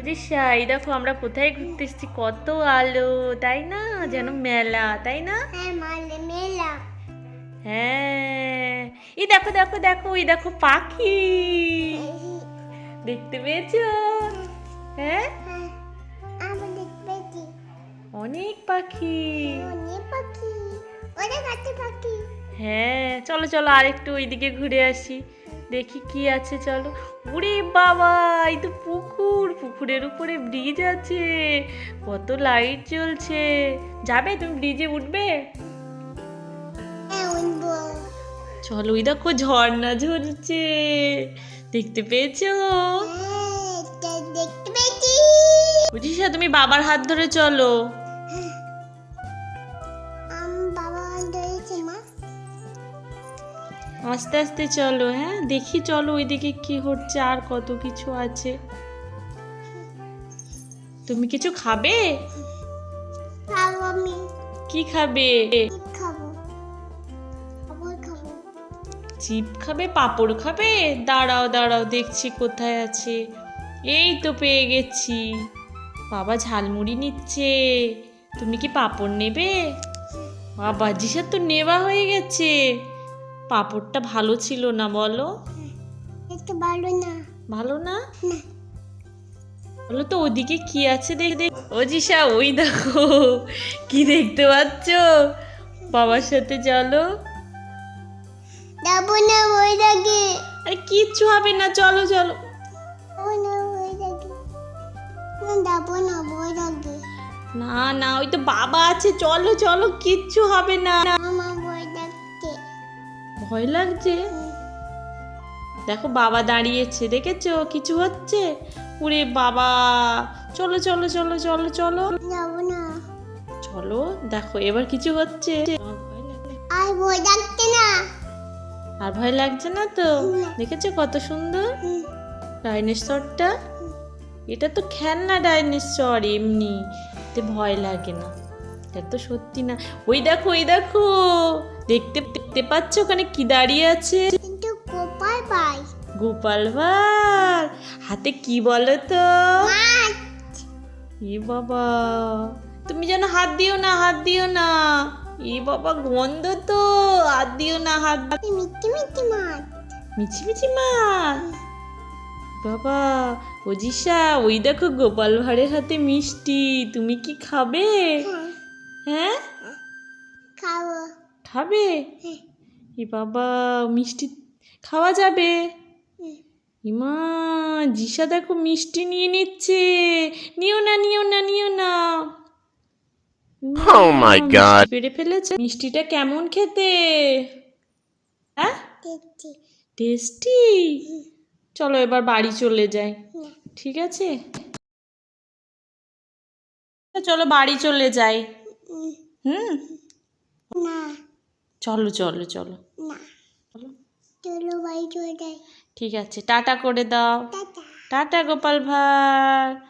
উড়িষ্যা এই দেখো আমরা কোথায় ঘুরতে এসেছি? কত আলো তাই না? যেন মেলা তাই না? হ্যাঁ মেলা হ্যাঁ। এই দেখো দেখো দেখো এই দেখো পাখি। দেখতে পেয়েছ? হ্যাঁ? হ্যাঁ অনেক পাখি। হ্যাঁ চলো চলো আরেকটু ওইদিকে ঘুরে আসি। দেখি কি আছে চলো। ওরে বাবা এই তো পুকুর পুকুরের উপরে ব্রিজ আছে। কত লাইট জ্বলছে। যাবে তুমি ব্রিজে উঠবে? হ্যাঁ চলো ওই দেখো ঝর্ণা ঝরছে। দেখতে পেয়েছ? হ্যাঁ এটা দেখতে পেয়েছি। বুঝিস তুমি বাবার হাত ধরে চলো। আস্তে আস্তে চলো হ্যাঁ? দেখি চলো ওইদিকে কি হচ্ছে আর কত কিছু আছে। তুমি কিছু খাবে? কি খাব। চিপ খাবে পাপড় খাবে? দাঁড়াও দাঁড়াও দেখছি কোথায় আছে। এই তো পেয়ে গেছি। বাবা ঝালমুড়ি নিচ্ছে। তুমি কি পাপড় নেবে? বাবা জিসার তো নেওয়া হয়ে গেছে। পাঁপড়টা ভালো ছিল না বলো? একটু ভালো না। ভালো না? বলো তো ওদিকে কি আছে দেখ দেখ ও জিসা ওই দেখো কি দেখতে পাচ্ছ? বাবার সাথে চলো। যাব না ওই লাগে আরে কিচ্ছু হবে না চলো চলো। না না ওই না না ওই তো বাবা আছে চলো চলো কিচ্ছু হবে না ভয় লাগছে। দেখো বাবা দাঁড়িয়েছে দেখেছ? কিছু হচ্ছে? ওরে বাবা! চলো চলো চলো চলো চলো। যাব না। চলো দেখো এবার কিছু হচ্ছে। আর বই লাগছে না। আর ভয় লাগছে না তো। দেখেছ কত সুন্দর? ডাইনোসরটা? এটা তো খেলনা ডাইনোসর এমনি। ভয় লাগে না। এটা তো সত্যি না। ওই দেখো ওই দেখো। দেখতে দেখতে পাচ্ছ ওখানে কি দাঁড়িয়ে আছে? কিন্তু কোপায় পাই গোপাল ভাঁড়। হাতে কি বলো তো? এ বাবা তুমি যেন হাত দিও না হাত দিও না। এ বাবা গন্ধ তো। হাত দিও না হাত মিষ্টি মিষ্টি মাছ। মিছি মিছি মাছ। বাবা ওজিসা ওই দেখো গোপাল ভাঁড়ের হাতে মিষ্টি। তুমি কি খাবে? হ্যাঁ। হ্যাঁ? খাব। খাবে? হ্যাঁ। এ বাবা মিষ্টি খাওয়া যাবে? ইমা জিসা দেখো মিষ্টি নিয়ে নিচ্ছে। নিও না নিও না নিও না। Oh my God. পেড়ে ফেলেছে। মিষ্টিটা কেমন খেতে? হ্যাঁ? টেস্টি। চলো এবার বাড়ি চলে যাই। ঠিক আছে? চলো বাড়ি চলে যাই। হুম? না। চলো চলো চলো। চলো বাড়ি চলে যাই। ঠিক আছে টাটা করে দাও। টাটা। টাটা গোপাল ভাঁড়।